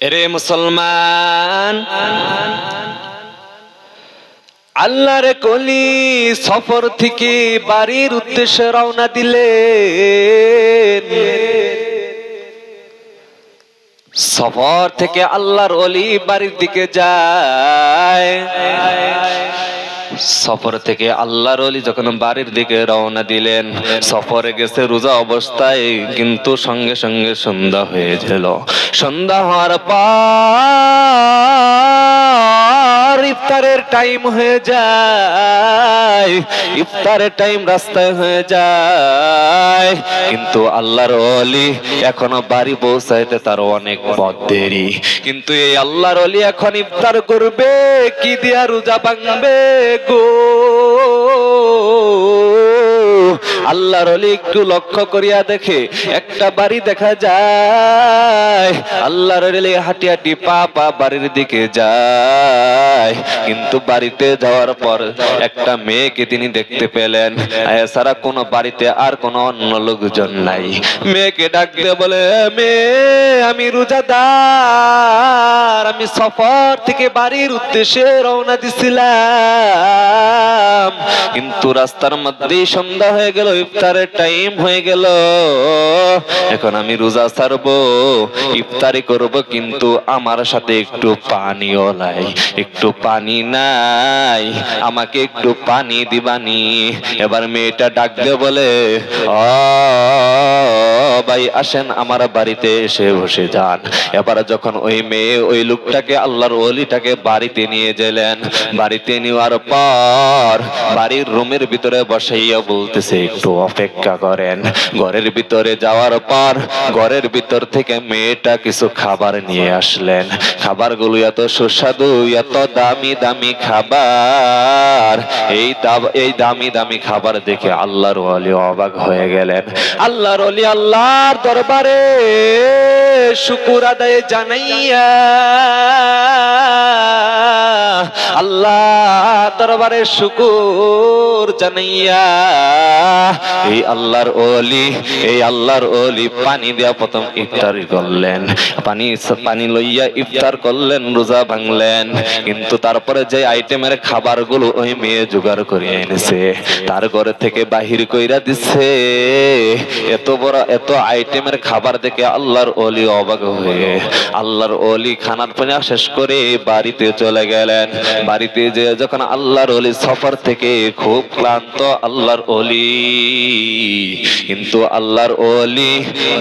এরে মুসলমান, আল্লাহর কলি সফর থেকে বাড়ির উদ্দেশ্যে রওনা দিলে সফর থেকে আল্লাহর অলি বাড়ির দিকে যায়। সফর থেকে আল্লাহর অলি যখন বাড়ির দিকে রওনা দিলেন, সফরে গেছে রোজা অবস্থায়, কিন্তু সঙ্গে সঙ্গে সন্ধ্যা হয়ে গেল সন্ধ্যা হওয়ার পর ইফতারের টাইম হয়ে যায়, ইফতারের টাইম রাস্তায় হয়ে যায়। কিন্তু আল্লাহর অলি এখনও বাড়ি পৌঁছাইতে তার অনেক পথ দেরি। কিন্তু এই আল্লাহর অলি এখন ইফতার করবে, কি দিয়া রোজা ভাঙবে গো। আল্লাহর অলি একটু লক্ষ্য করিয়া দেখে, একটা বাড়ি দেখা যায়। আল্লাহর অলি হাঁটি হাঁটি পা পা বাড়ির দিকে যায়। কিন্তু বাড়িতে যাওয়ার পর একটা মেয়েকে তিনি দেখতে পেলেন। এছাড়া কোনো বাড়িতে আর কোনো অন্য লোকজন নাই। মেয়েকে ডাক দিয়ে বলে, মেয়ে, আমি রোজাদার। আমি সফর থেকে বাড়ির উদ্দেশ্যে রওনা দিছিলাম। কিন্তু রাস্তার মধ্যেই সন্ধ্যা হয়ে গেল, ইফতারের টাইম হয়ে গেল। এখন আমি রোজা ছাড়বো, ইফতারি করব, কিন্তু আমার সাথে একটু পানিও নাই, একটু পানি নাই। আমাকে একটু পানি দিবানি। এবার মেয়েটা ডাক দিয়ে বলে ও ভাই আসেন, আমার বাড়িতে এসে বসে যান। এবার যখন ওই মেয়ে ওই লোকটাকে, আল্লাহর ওলিটাকে বাড়িতে নিয়ে গেলেন, বাড়িতে নেওয়ার পর বাড়ির রুমের ভিতরে বসাইয়া বলতেছে, একটু অপেক্ষা করেন। ঘরের ভিতরে যাওয়ার পর ঘরের ভিতর থেকে মেয়েটা কিছু খাবার নিয়ে আসলেন। খাবারগুলো এত সুস্বাদু, এত দামি দামি খাবার। এই এই দামি দামি খাবার দেখে আল্লাহর ওলি অবাক হয়ে গেলেন। আল্লাহর ওলি আল্লাহর দরবারে শুকুর আদায় জানাইয়া আল্লাহ দরবারে শুকুর জানাইয়া, এই আল্লাহর ওলি, এই আল্লাহর ওলি পানি দেয়া প্রথম করলেন। পানি পানি লইয়া ইফতার করলেন, রোজা ভাঙলেন। কিন্তু তারপরে যে আইটেমের খাবারগুলো ওই মেয়ে জোগাড় করে এনেছে, তার ঘরে থেকে বাহির কইরা দিচ্ছে এত বড়, এত আইটেমের খাবার দেখে আল্লাহর অলি অবাক হয়ে, আল্লাহর অলি খানার পানি শেষ করে বাড়িতে চলে গেলেন। বাড়িতে যে যখন আল্লাহর অলি সফর থেকে খুব ক্লান্ত আল্লাহর অলি কিন্তু আল্লাহর অলি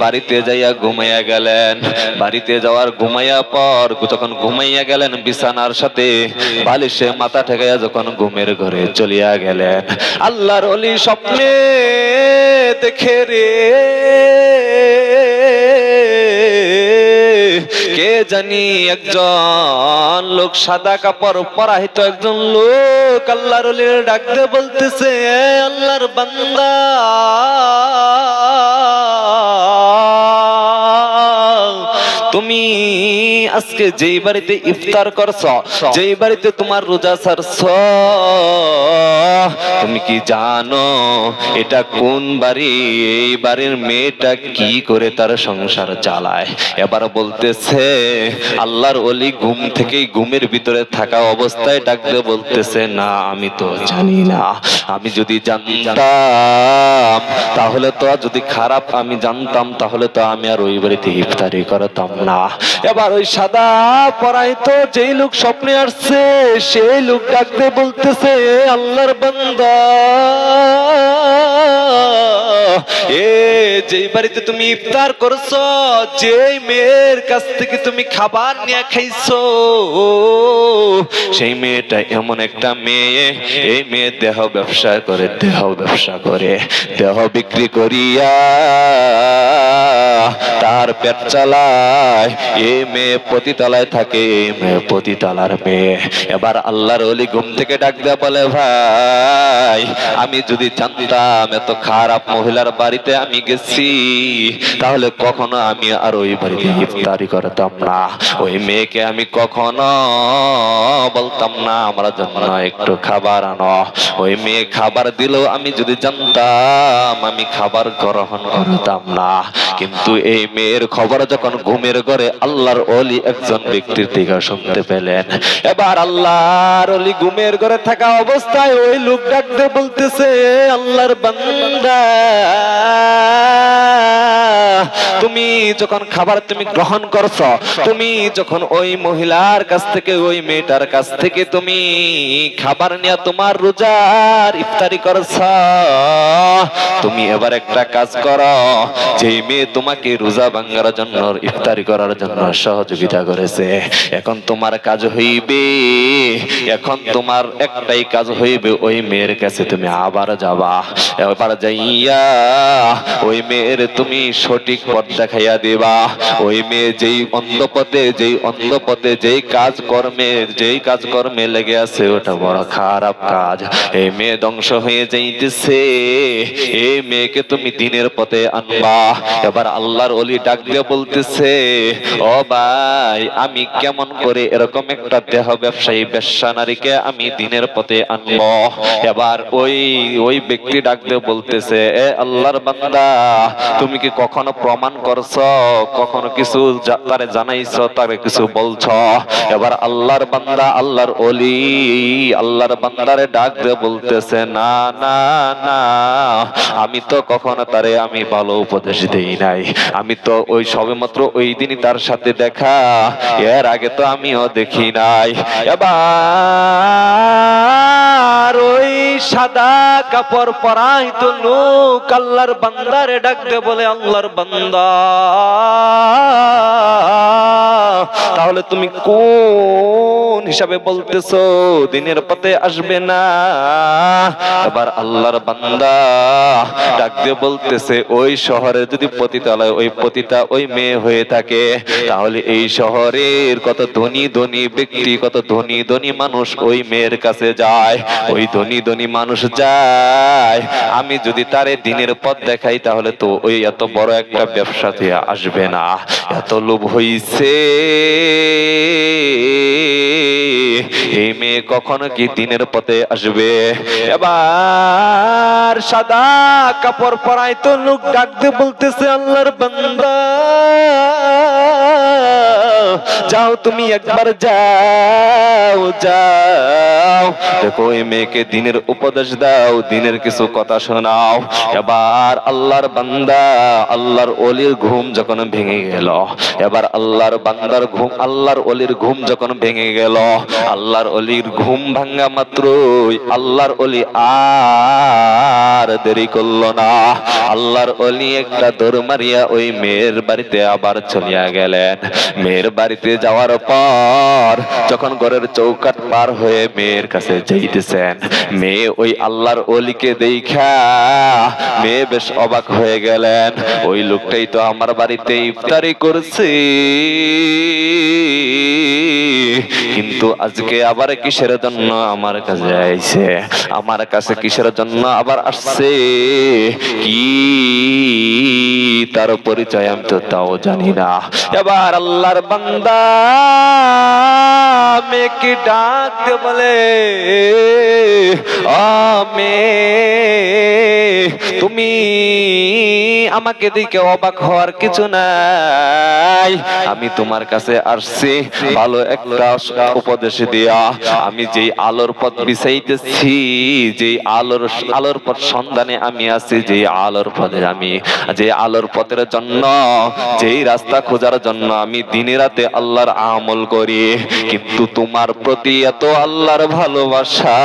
বাড়িতে যাইয়া ঘুমাইয়া গেলেন। বাড়িতে যাওয়ার ঘুমাইয়া পর যখন ঘুমাইয়া গেলেন, বিছানার সাথে বালিশে মাথা ঠেকাইয়া যখন ঘুমের ঘরে চলিয়া গেলেন। আল্লাহর অলি স্বপ্নে দেখে রে। জানি একজন লোক সাদা কাপড় পরাহিত একজন লোক আল্লাহর ডাকতে বলতেছে "এ আল্লাহর বান্দা। তুমি আজকে যেই বাড়িতে ইফতার করছ, যেই বাড়িতে তোমার রোজা ছাড়ছ তুমি কি জানো এটা কোন বাড়ি? এই বাড়ির মেয়েটা কি করে তার সংসার চালায়? এবার বলতেছে, আল্লাহর অলি ঘুম থেকেই ঘুমের ভিতরে থাকা অবস্থায় ডাকতে বলতেছে, না, আমি তো জানি না। আমি যদি জানতাম, তাহলে তো যদি খারাপ আমি জানতাম, তাহলে তো আমি আর ওই বাড়িতে ইফতারি করতাম না। এবার ওই সাদা পরাইতো যেই লোক স্বপ্নে আসছে, সেই লোক ডাকতে বলতেছে, আল্লাহর বান্দা। যেই বাড়িতে তুমি ইফতার করছ, যেই মেয়ের কাছ থেকে তুমি খাবার নিয়ে খাইছো, সেই মেয়েটা এমন একটা মেয়ে। এই মেয়ে দেহ ব্যবসা করে, দেহ ব্যবসা করে, দেহ বিক্রি করিয়া তার পেট চালায়। এই মেয়ে পতিতলায় থাকে, এই মেয়ে পতিতলার মেয়ে। এবার আল্লাহর অলি ঘুম থেকে ডাক দেয়া বলে, ভাই, আমি যদি জানতাম এত খারাপ মহিলা মহিলার বাড়িতে আমি গেছি, তাহলে কখনো আমি আর ওই বাড়িতে ইফতারি করতাম না। ওই মেয়েকে আমি কখনো বলতাম না, আমার জন্য একটু খাবার আনো। ওই মেয়ে খাবার দিলেও আমি যদি জানতাম, আমি খাবার গ্রহণ করতাম না। কিন্তু এই মেয়ের খবর যখন ঘুমের ঘরে আল্লাহর অলি একজন ব্যক্তির দিকে শুনতে পেলেন, এবার আল্লাহর অলি ঘুমের ঘরে থাকা অবস্থায় ওই লোক ডাকতে বলতেছে, আল্লাহর বান্দা তুমি যখন খাবার তুমি গ্রহণ করছ, তুমি যখন ওই মহিলার কাছ থেকে, ওই মেয়েটার কাছ থেকে তুমি খাবার নিয়ে তোমার রোজার ইফতারি করছ, তুমি এবার একটা কাজ করো যে মেয়ে তোমাকে রোজা ভাঙ্গার জন্য, ইফতারি করার জন্য সহযোগিতা করেছে। এখন তোমার কাজ হইবে, এখন তোমার একটাই কাজ হইবে, ওই মেয়ের কাছে তুমি আবার যাবা। এবার যাইয়া ওই মেয়ের তুমি সঠিক পথ দেখাইয়া দিবা। ওই মেয়ে যেই অন্ধ পথে যেই অন্ধ পথে যেই কাজ কর্মে যেই কাজ কর্মে লেগে আছে, ওটা বড় খারাপ কাজ। এই মেয়ে ধ্বংস হয়ে যাইতেছে। এই মেয়েকে তুমি দিনের পথে আনবা। এবার আল্লাহর অলি ডাক দিয়ে বলতেছে, ও ভাই, আমি কেমন করে এরকম একটা দেহ ব্যবসায়ী বেশ্যা নারীকে আমি দিনের পথে আনব? এবার ওই ওই ব্যক্তি ডাক দিয়ে বলতেছে, এ আল্লাহর বান্দা, তুমি কি কখনো প্রমাণ করছ? কখনো কিছু তারে জানাইছো, তারে কিছু বলছো? এবার আল্লাহর বান্দা, আল্লাহর অলি আল্লাহর বান্দারে ডাক দিয়ে বলতেছে, না না না, আমি তো কখনো তারে আমি ভালো উপদেশ দেই নাই। আমি তো ওই সবেমাত্র ওই দিনই তার সাথে দেখা, এর আগে তো আমিও দেখি নাই। এবার ওই সাদা কাপড় পরাই তো লোক আল্লাহর বান্দারে ডাকতে বলে, আল্লাহর বান্দা, তাহলে তুমি কোন হিসাবে বলতেছো? দিনের পথে আসবে না। এবার আল্লাহর বান্দা ডাক দিয়ে বলতেছে, ওই শহরে যদি পতিতালয়, ওই পতিতা ওই মেয়ে হয়ে থাকে, তাহলে এই শহরের কত ধনী ধনী ব্যক্তি, কত ধনী ধনী মানুষ ওই মেয়ের কাছে যায়। ওই ধনী ধনী মানুষ যায়। আমি যদি তারে দিনের পথ দেখাই, তাহলে তো ওই এত বড় একটা ব্যবসাতে আসবে না। এত লোভ হইছে। এই মেয়ে কখনো কি দিনের পথে আসবে? এবার সাদা কাপড় তো লোক ডাকতে বলতেছে, আল্লাহর বান্দা, যাও তুমি একবার যাও যাও। দেখো, এই মেয়েকে দিনের উপদেশ দাও, দিনের কিছু কথা শোনাও। এবার আল্লাহর বান্দা, আল্লাহর অলির ঘুম যখন ভেঙে গেল, এবার আল্লাহর বান্দার ঘুম, আল্লাহর অলির ঘুম যখন ভেঙে গেল, আল্লাহর অলির ঘুম ভাঙ্গা মাত্রই আল্লাহর অলি আর দেরি করল না। আল্লাহর অলি একটা দৌড় মারিয়া ওই মেয়ের বাড়িতে আবার চলিয়া গেলেন। মেয়ের বাড়িতে যাওয়ার পর যখন ঘরের চৌকাট পার হয়ে মেয়ের কাছে যাইতেছেন, মেয়ে ওই আল্লাহর অলিকে দেখা মেয়ে বেশ অবাক হয়ে গেলেন। ওই লোকটাই তো আমার বাড়িতে ইফতারি করছে। কিন্তু আজকে আবার কিসের জন্য আমার কাছে আইছে? আমার কাছে কিসের জন্য আবার আসছে? কি? তার পরিচয় আমি তো তাও জানি না। এবার আল্লাহর বান্দা মেয়েকে ডাক দিয়ে বলে ও মেয়ে তুমি আমাকে দিকে অবাক হওয়ার কিছু নাই। আমি তোমার কাছে আসছি, ভালো একটা উপদেশ দিয়া। আমি যেই আলোর পথ বিছাইতেছি, যেই আলোর আলোর পথ সন্ধানে আমি আছি, যেই আলোর পথে আমি যে আলোর পথের জন্য, যেই রাস্তা খোঁজার জন্য আমি দিনে রাতে আল্লাহর আমল করি। কিন্তু তোমার প্রতি এত আল্লাহর ভালোবাসা।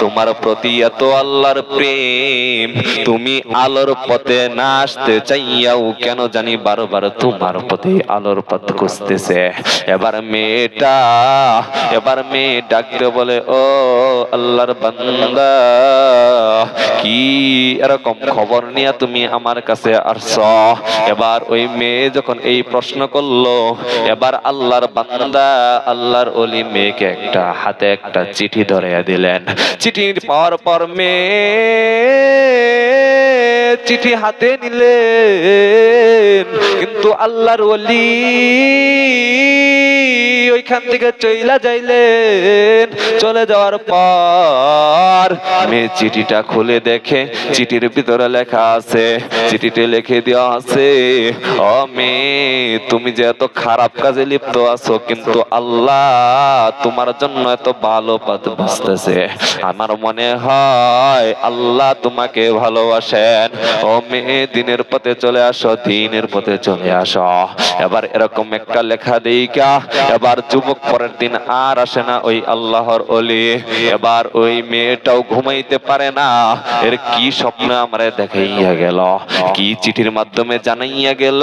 তোমার প্রতি এত আল্লাহর প্রেম। তুমি আলোর পথে না আসতে চাইয়াও কেন জানি বারবার তোমার প্রতি আলোর পথ খুঁজতেছে। এবার মেয়েটা, এবার মেয়ে ডাকতে বলে, ও আল্লাহর বান্দা, কি এরকম খবর নিয়ে তুমি আমার কাছে আসছ? এবার ওই মেয়ে যখন এই প্রশ্ন করল, এবার আল্লাহর বান্দা, আল্লাহর অলি মেয়েকে একটা হাতে একটা চিঠি ধরে দিলেন। চিঠি পাওয়ার পর মেয়ে চিঠি হাতে নিলেন কিন্তু আল্লাহর ওলি ওইখান থেকে চইলা যাইলেন। চলে যাওয়ার পর মেয়ে চিঠিটা খুলে দেখে চিঠির ভিতরে লেখা আছে, চিঠিতে লিখে দেওয়া আছে, ও মেয়ে, তুমি যে এত খারাপ কাজে লিপ্ত আছো, কিন্তু আল্লাহ তোমার জন্য এত ভালো পথ বুঝতেছে আমার মনে হয় আল্লাহ তোমাকে ভালোবাসেন। ও মেয়ে, দিনের পথে চলে আসো, দিনের পথে চলে আসো। এবার এরকম একটা লেখা দেইকা, এবার যুবক পরের দিন আর আসে না ওই আল্লাহর অলি। এবার ওই মেয়েটাও ঘুমাইতে পারে না। এর কি স্বপ্ন আমার দেখাইয়া গেল? কি চিঠির মাধ্যমে জানাইয়া গেল?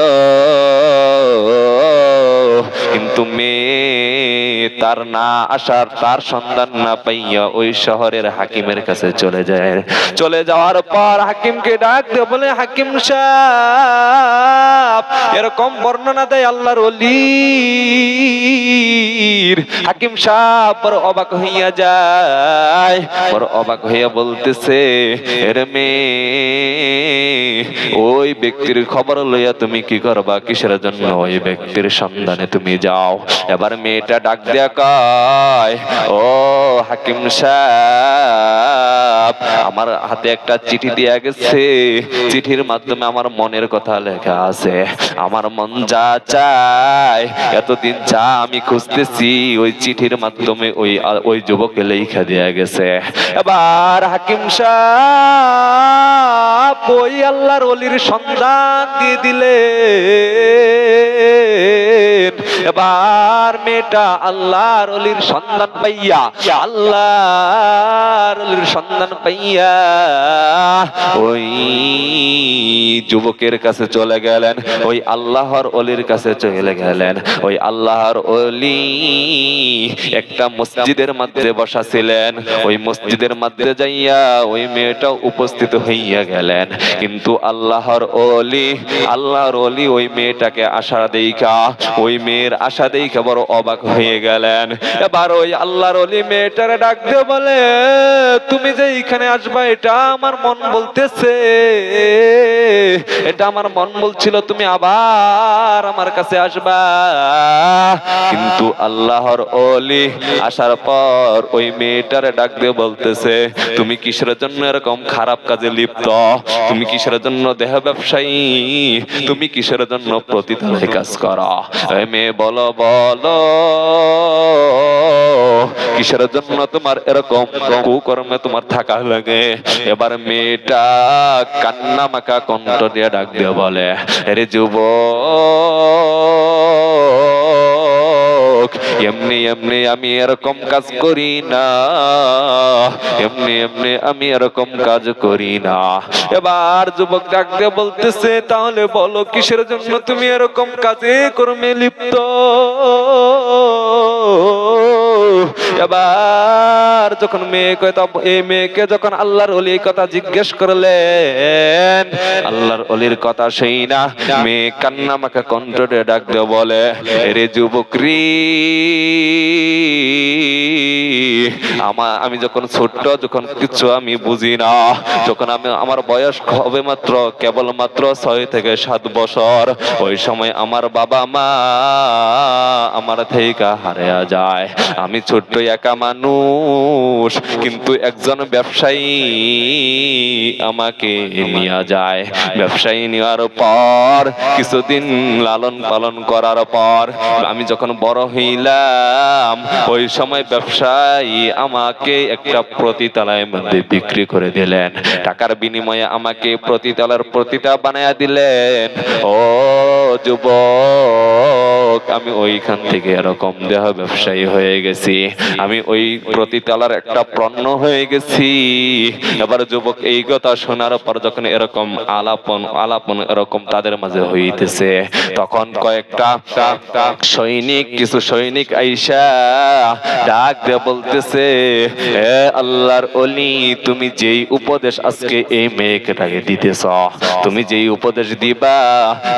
কিন্তু মেয়ে তার না আসার, তার সন্ধান না পাইয়া ওই শহরের হাকিমের কাছে চলে যায়। চলে যাওয়ার পর হাকিমকে ডাক দিয়ে বলে, হাকিম সাহেব, এরকম বর্ণনা দেয় আল্লাহর অলির হাকিম সাহেব বড় অবাক হইয়া যায়। বড় অবাক হইয়া বলতেছে, এর মেয়ে, ওই ব্যক্তির খবর লইয়া তুমি কি করবা? কিসের জন্য ওই ব্যক্তির সন্ধানে তুমি যাও। এবার মেয়েটা ডাক দেয়া কয়, ও হাকিম সাহেব, আমার হাতে একটা চিঠি দেয়া গেছে। চিঠির মাধ্যমে আমার মনের কথা লেখা আছে। আমার মন যা চায়, এতদিন যা আমি খুঁজতেছি, ওই চিঠির মাধ্যমে ওই ওই যুবকে লেখা দেয়া গেছে। এবার হাকিম সাহেব ওই আল্লাহর অলির সন্ধান দিয়ে দিলেন। এবার মেয়েটা আল্লাহর অলির সন্ধান পাইয়া, আল্লাহর অলির সন্ধান পাইয়া ওই যুবকের কাছে চলে গেলেন, ওই আল্লাহর অলির কাছে চলে গেলেন। ওই আল্লাহর অলি একটা মসজিদের মধ্যে বসা ছিলেন। ওই মসজিদের মধ্যে যাইয়া ওই মেয়েটা উপস্থিত হইয়া গেলেন। কিন্তু আল্লাহর অলি আল্লাহর অলি ওই মেয়েটাকে আশা দেইকা ওই মেয়ের আশা দেইকা বড় অবাক হয়ে গেলেন। এবার ওই আল্লাহর অলি মেয়েটারে ডাক দিয়ে বলে, তুমি যে এইখানে আসবা, এটা আমার মন বলতেছে। এটা আমার মন বলছিল, তুমি আবার আমার কাছে আসবা। কিন্তু আল্লাহর অলি আসার পর ওই মেয়েটারে ডাক দিয়ে বলতেছে, তুমি কিসের জন্য এরকম খারাপ কাজে লিপ্ত? তুমি কিসের জন্য দেহ ব্যবসায়ী? তুমি কিসের জন্য প্রতিদানে কাজ করো? মেয়ে বলো বলো। কিসের জন্য তোমার এরকম কুকর্মে তোমার থাকা লাগে? এবার মেয়েটা কান্না মাখা কণ্ঠ দিয়ে ডাক দিয়ে বলে, রে যুব এমনি এমনি আমি এরকম কাজ করি না। এমনি এমনি আমি এরকম কাজ করি না। এবার যুবক ডাকতে বলতেছে, তাহলে বলো, কিসের জন্য তুমি এরকম কাজে কর্মে লিপ্ত? এবার যখন মেয়ে তখন এই মেয়েকে যখন আল্লাহর অলি কথা জিজ্ঞেস করলেন, আল্লাহর অলির কথা সেই না। মেয়ে কান্না মাখা কণ্ঠে ডাক দিয়ে বলে রে যুবকরি আমার আমি যখন ছোট্ট, যখন কিছু আমি বুঝি না, যখন আমি, আমার বয়স হবে মাত্র, কেবল মাত্র ছয় থেকে সাত বছর, ওই সময় আমার বাবা মা আমার থেকে হারিয়ে যায়। আমি ছোট্ট একা মানুষ, কিন্তু একজন ব্যবসায়ী আমাকে নিয়ে যায়। ব্যবসায়ী নেওয়ার পর, কিছুদিন লালন পালন করার পর, আমি যখন বড় হইলাম, ওই সময় ব্যবসায়ী আমাকে একটা প্রতিতলায় মধ্যে বিক্রি করে দিলেন। টাকার বিনিময়ে আমাকে প্রতিতলার প্রতিটা বানায়া দিলেন। ও যুবক, আমি ওইখান থেকে এরকম দেহ ব্যবসায়ী হয়ে গেছি। আমি ওই প্রতিতলার একটা পণ্য হয়ে গেছি। এবার যুবক এই কথা শোনার পর যখন এরকম আলাপন আলাপন এরকম তাদের মাঝে হইতেছে, তখন কয়েকটা সৈনিক, কিছু সৈনিক আইসা ডাক দিয়ে বলতেছে হে আল্লাহর অলি তুমি যেই উপদেশ আজকে এই মেয়েকে তাকে দিতেছ, তুমি যেই উপদেশ দিবা,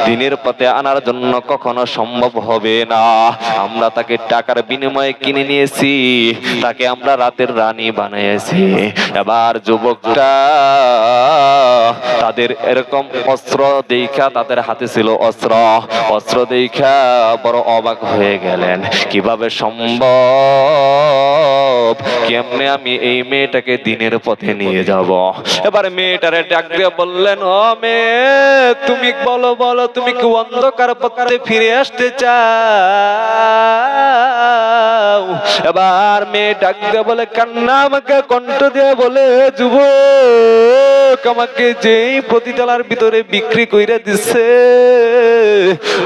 দিনের পথে আনার জন্য কখনো সম্ভব হবে না। আমরা তাকে টাকার বিনিময়ে কিনে নিয়েছি তাকে আমরা রাতের রানী বানিয়েছি। এবার যুবকটা তাদের এরকম অস্ত্র দেখা তাদের হাতে ছিল অস্ত্র। অস্ত্র দেখা বড় অবাক হয়ে গেলেন। কীভাবে সম্ভব? কেমনে আমি এই মেয়েটাকে দিনের পথে নিয়ে যাব? এবার মেয়েটারে ডাক দিয়ে বললেন, ও মেয়ে, তুমি বলো বলো, তুমি কি অন্ধকার পথে ফিরে আসতে চাও? এবার মেয়ে ডাক দিয়ে বলে কান্না আমাকে কণ্ঠ দিয়ে বলে যুবক আমাকে যেই প্রতিতলার ভিতরে বিক্রি কইরা দিচ্ছে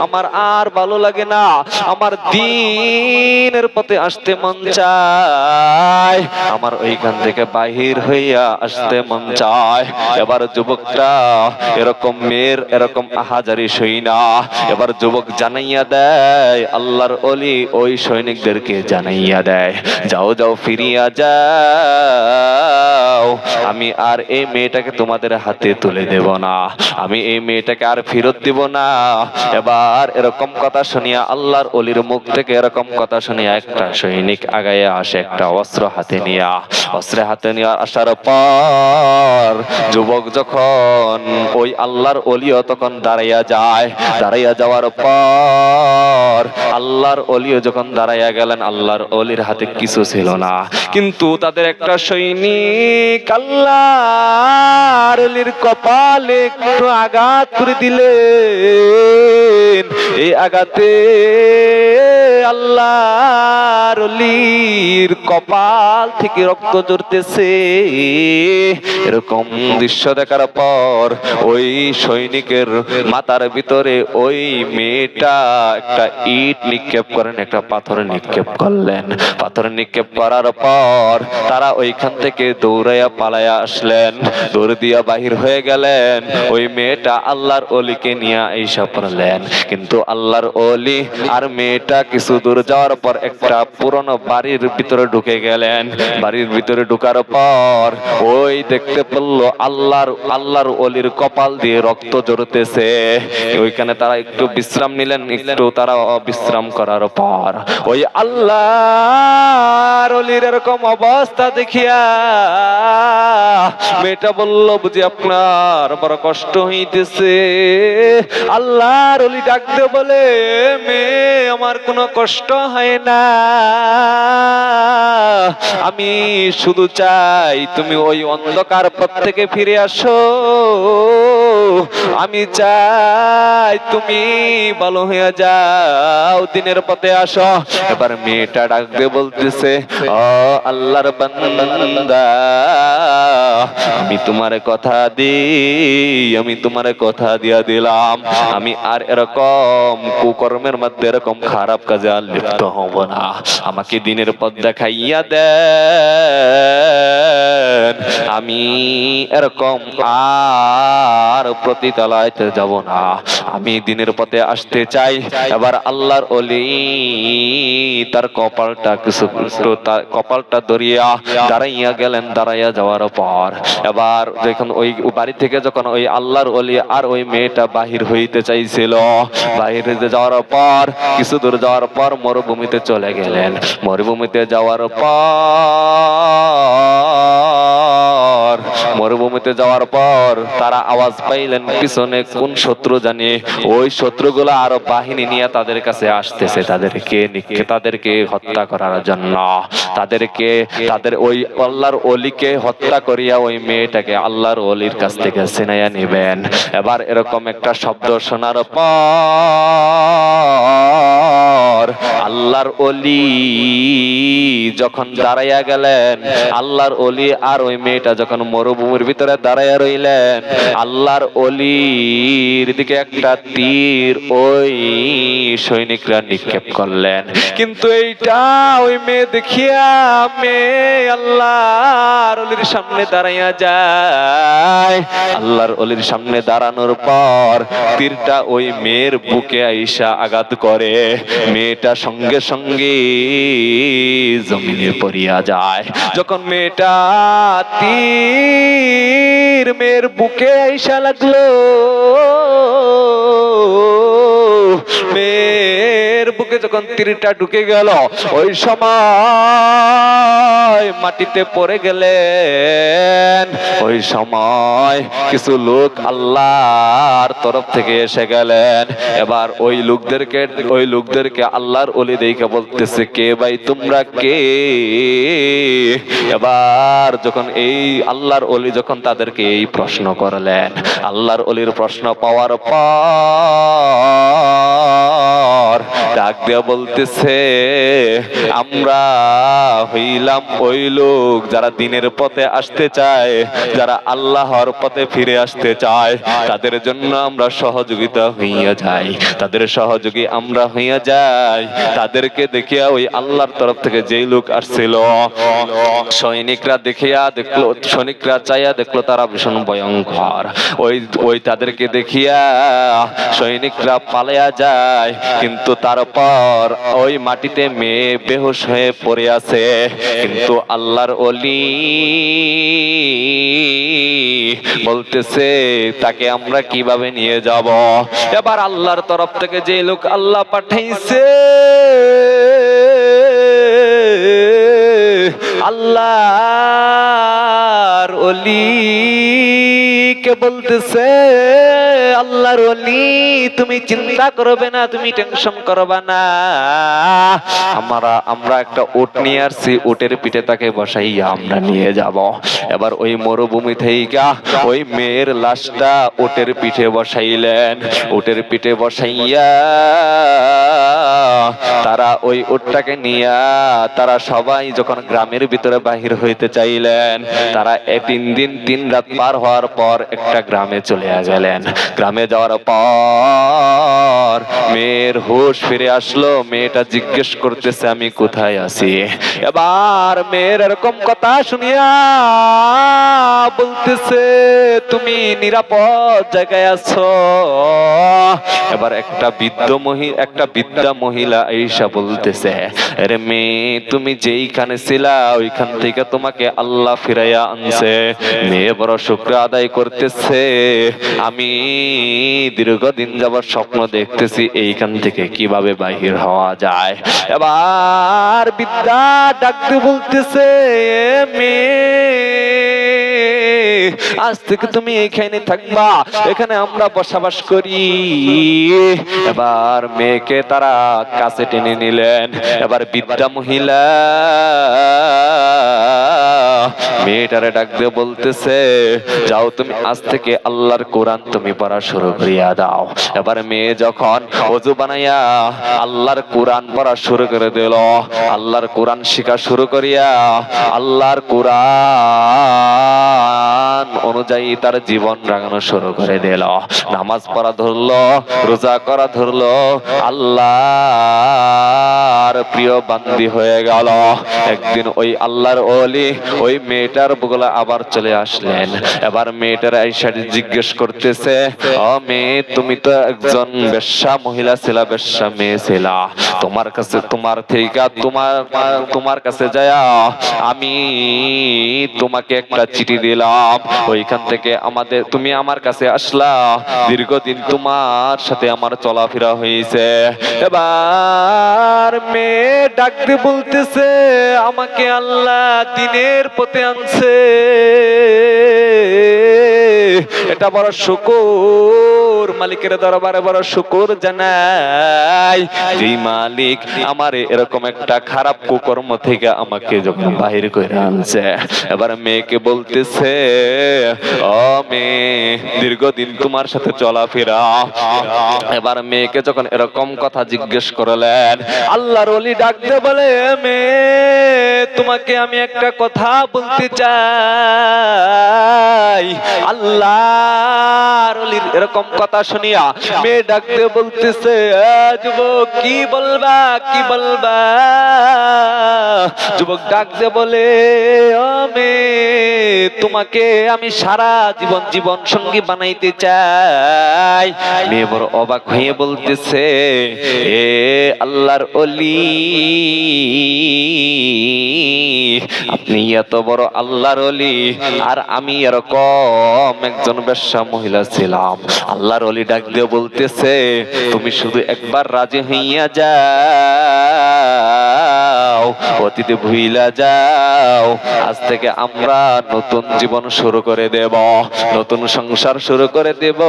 আমার আর ভালো লাগে না। আমার দিনের পথে আসতে মন চায়। আমার ওইখান থেকে বাহির হইয়া আসতে মন চায়। এবার যুবকটা এরকম মেয়ের, এরকম আহাজারি সই না। এবার যুবক জানাইয়া দেয়, আল্লাহর অলি ওই সৈনিকদেরকে জানাইয়া দেয়, যাও যাও, ফিরিয়া যাও। আমি আর এই মেয়েটাকে তোমাদের হাতে তুলে দেব না। আমি এই মেয়েটাকে আর ফেরত দিব না। এবার এরকম কথা শুনিয়া আল্লাহর অলির মুখ থেকে এরকম কথা শুনিয়া একটা সৈনিক আগাইয়া আসে, একটা অস্ত্র হাতে নিয়া। অস্ত্র হাতে নিয়ে আসার পর যুবক যখন ওই আল্লাহর অলিও তখন দাঁড়াইয়া যায়। দাঁড়াইয়া যাওয়ার পর আল্লাহর অলিও যখন দাঁড়াইয়া গেলেন, আল্লাহর অলির হাতে কিছু ছিল না। কিন্তু তাদের একটা সৈনিক আল্লাহর অলির কপালে একটু আঘাত করে দিলেন। এই আঘাতে আল্লাহর কপাল থেকে রক্ত জড়তেছে এরকম দৃশ্য দেখার পর ওই সৈনিকের মাথার ভিতরে ওই মেয়েটা একটা ইট নিক্ষেপ করেন, একটা পাথর নিক্ষেপ করলেন। পাথর নিক্ষেপ করার পর তারা ওইখান থেকে দৌড়াইয়া পালাইয়া আসলেন। দৌড় দিয়া বাহির হয়ে গেলেন। ওই মেয়েটা আল্লাহর অলিকে নিয়ে এইসব পড়লেন। কিন্তু আল্লাহর অলি আর মেয়েটা কিছু দূর যাওয়ার পর একটা পুরনো বাড়ির ভিতরে ঢুকে গেলেন। বাড়ির ভিতরে ঢুকার পর ওই দেখতে পেল আল্লাহর আল্লাহর অলির কপাল দিয়ে রক্ত জড়তেছে ওইখানে তারা একটু বিশ্রাম নিলেন একটু তারা বিশ্রাম করার পর ওই আল্লাহর অলির এরকম অবস্থা দেখিয়া মেয়েটা বলল বুঝি আপনার বড় কষ্ট হইতেছে। আল্লাহর অলি ডাকতে বলে, মেয়ে, আমার কোনো কষ্ট হয় না। আমি শুধু চাই তুমি ওই অন্ধকার পথ থেকে ফিরে আসো। আমি চাই তুমি ভালো হয়ে যাও, দিনের পথে আসো। এবার মেয়েটা ডাকতে বলতেছে, ও আল্লাহর বান্দা, আমি তোমার কথা দিই, আমি তোমার কথা দিয়া দিলাম। আমি আর এরকম কুকর্মের মধ্যে এরকম খারাপ কাজে আর লিপ্ত হব না। আমাকে দিনের পথ দেখাইয়া দেন। আমি এরকম আর প্রতিতলায়তে যাব না। আমি দিনের পথে আসতে চাই। এবার আল্লাহর অলি তার কপালটা কিছু তার কপালটা ধরিয়া দাঁড়াইয়া গেলেন, দাঁড়াইয়া যাওয়ার পর। এবার যখন ওই বাড়ি থেকে যখন ওই আল্লাহর অলি আর ওই মেয়েটা বাহির হইতে চাইছিল, বাহির হইতে যাওয়ার পর, কিছু দূর যাওয়ার পর মরুভূমিতে চলে গেলেন। মরুভূমিতে যাওয়ার পর মরুভূমিতে যাওয়ার পর তারা আওয়াজ পাইলেন, পিছনে কোন শত্রু জানে? ওই শত্রুগুলো আরও বাহিনী নিয়ে তাদের কাছে আসতেছে। তাদেরকে তাদেরকে হত্যা করার জন্য। তাদেরকে, তাদের ওই আল্লাহর অলিকে হত্যা করিয়া ওই মেয়েটাকে আল্লাহর অলির কাছ থেকে সিনাইয়া নেবেন। এবার এরকম একটা শব্দ শোনার পর আল্লাহর অলি যখন দাঁড়াইয়া গেলেন, আল্লাহর অলি আর ওই মেয়েটা যখন মরুভূমির ভিতরে দাঁড়াইয়া রইলেন। আল্লাহর অলির দিকে একটা তীর ওই সৈনিকরা নিক্ষেপ করলেন। কিন্তু এইটা ওই মেয়ে দেখিয়া মেয়ে আল্লাহর অলির সামনে দাঁড়াইয়া যায়। আল্লাহর অলির সামনে দাঁড়ানোর পর তীরটা ওই মেয়ের বুকে আইসা আঘাত করে। মেয়েটা সঙ্গে সঙ্গে জমিনে পড়িয়া যায়। যখন মেয়েটা তীর মেয়ের বুকে আইসা লাগল। মেয়ের দিকে যখন তীরটা ঢুকে গেল, ওই সময় মাটিতে পড়ে গেলেন। ওই সময় কিছু লোক আল্লাহর তরফ থেকে এসে গেলেন। এবার ওই লোকদেরকে ওই লোকদেরকে আল্লাহর অলি দেখে বলতেছে, কে ভাই, তোমরা কে? এবার যখন এই আল্লাহর অলি যখন তাদেরকে এই প্রশ্ন করলেন, আল্লাহর অলির প্রশ্ন পাওয়ার পর ডাক দিয়া বলতেছে, আমরা হইলাম ওই লোক যারা দিনের পথে আসতে চায়, যারা আল্লাহর পথে ফিরে আসতে চায়। তাদের জন্য আমরা সহযোগিতা হইয়া যাই। তাদের সহযোগী আমরা হইয়া যাই। তাদেরকে দেখিয়া ওই আল্লাহর তরফ থেকে যেই লোক আসছিল, সৈনিকরা দেখিয়া দেখল সৈনিকরা চাইয়া দেখল তারা ভীষণ ভয়ঙ্কর। ওই ওই তাদেরকে দেখিয়া সৈনিকরা পালাইয়া যায়, কিন্তু তারপর ওই মাটিতে মেয়ে বেহুশ হয়ে পড়ে আছে। কিন্তু আল্লাহর অলি বলতেছে, তাকে আমরা কীভাবে নিয়ে যাব? এবার আল্লাহর তরফ থেকে যে লোক আল্লাহ পাঠাইছে আল্লাহর অলি কে বলতেছে, আল্লাহর অলি তুমি চিন্তা করবে না, তুমি টেনশন করবে না। আমরা আমরা একটা উট নিয়ে আসছি, উটের পিঠে তাকে বসাইয়া আমরা নিয়ে যাব। এবার ওই মরুভূমি থেকে ওই মেয়ের লাশটা উটের পিঠে বসাইলেন। উটের পিঠে বসাইয়া তারা ওই উটটাকে নিয়া, তারা সবাই যখন গ্রামের ভিতরে বাহির হইতে চাইলেন, তারা তিন দিন, তিন রাত পার হওয়ার পর একটা গ্রামে চলে গেলেন। গ্রামে যাওয়ার পর মেয়ের হুশ ফিরে আসলো। মেয়েটা জিজ্ঞেস করতেছে, আমি কোথায় আছি? এবার মেয়ের এরকম কথা শুনিয়া বলতেছে, তুমি নিরাপদ জায়গায় আছো? এবার একটা বৃদ্ধ মহিলা একটা বৃদ্ধা মহিলা এইসা বলতেছে, আরে মেয়ে, তুমি যেইখানে ছিলা, ওইখান থেকে তোমাকে আল্লাহ ফিরাইয়া আনছে। মেয়ে বড় শুক্র আদায় করতেছে। আমি দীর্ঘদিন যাবার স্বপ্ন দেখতেছি এইখান থেকে কীভাবে বাহির হওয়া যায়। এবার বিদ্যা ডাকতে বলতেছে, মেয়ে আজ থেকে তুমি এইখানে থাকবা। এখানে আমরা বসবাস করি। এবার মেয়েকে তারা কাছে টেনে নিলেন। এবার বিদ্যা মহিলা মেয়েটারে ডাক দিয়ে বলতেছে, যাও তুমি আজ থেকে আল্লাহর কোরআন তুমি পড়া শুরু করিয়া দাও। এবার মেয়ে যখন অজু বানাইয়া আল্লাহর কোরআন পড়া শুরু করে দিল, আল্লাহর কোরআন শিখা শুরু করিয়া আল্লাহর কোরআন অনুযায়ী তার জীবন রাঙানো শুরু করে দিল। নামাজ পড়া ধরলো, রোজা করা ধরলো, আল্লাহর প্রিয় বান্দি হয়ে গেল। একদিন ওই আল্লাহর ওলি ওই মেয়েটার বগলে আবার চলে আসলেন। এবার মেয়েটার আইসা জিজ্ঞেস করতেছে, ও মেয়ে, তুমি তো একজন বেশ্যা মহিলা ছিলা, বেশ্যা মেয়ে ছিলা। তোমার কাছে, তোমার থেকে তোমার তোমার কাছে যায়া আমি তোমাকে একটা চিঠি দিলাম। ওইখান থেকে আমাদের, তুমি আমার কাছে আসলা। দীর্ঘদিন তোমার সাথে আমার চলাফেরা হয়েছে। এবার মেয়ে ডাকতে বলতেছে, আমাকে আল্লাহ দিনের পথে আনছে। এটা বড় শুকুর, মালিকের দরবারে বড় শুকুর জানাই। যে মালিক আমারে এরকম একটা খারাপ কুকর্ম থেকে আমাকে যখন বাহির করে আনছে, এবার মেয়েকে বলতেছে মেয়ে দীর্ঘদিন তোমার সাথে চলাফেরা। এবার মেয়েকে যখন এরকম কথা জিজ্ঞেস করলেন, আল্লাহর অলি ডাকতে বলে, মেয়ে, তোমাকে আমি একটা কথা বলতে চাই। আল্লাহর অলির এরকম কথা শুনিয়া মেয়ে ডাকতে বলতেছে যুবক, কি বলবা কি বলবা? যুবক ডাকতে বলে মেয়ে, তোমাকে আমি সারা জীবন জীবন সঙ্গী বানাইতে চাই। মেয়ে বড় অবাক হয়ে বলতেছে, এ আল্লাহর অলি আপনি এত বড় আল্লাহর অলি আর আমি এরকম একজন বেশ্যা মহিলা ছিলাম। আল্লাহর অলি ডাক দিয়ে বলতেছে, তুমি শুধু একবার রাজি হইয়া যাও, অতীতে ভুইলা যাও। আজ থেকে আমরা নতুন জীবন শুরু করে দেব, নতুন সংসার শুরু করে দেব।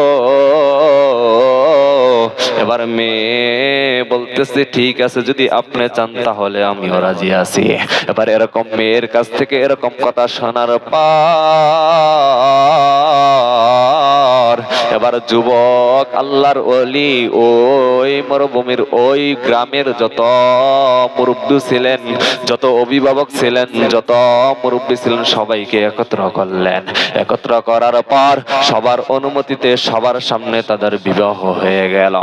এবার মেয়ে বলতেছে, ঠিক আছে, যদি আপনি চান তাহলে আমিও রাজি আছি। এবার এরকম মেয়ের কাছ থেকে এরকম কথা শোনার পর এবার যুবক, আল্লাহর অলি ওই মরুভূমির ওই গ্রামের যত মুরব্বী ছিলেন, যত অভিভাবক ছিলেন, যত মুরব্বী ছিলেন, সবাইকে একত্র করলেন। একত্র করার পর সবার অনুমতিতে সবার সামনে তাদের বিবাহ হয়ে গেল।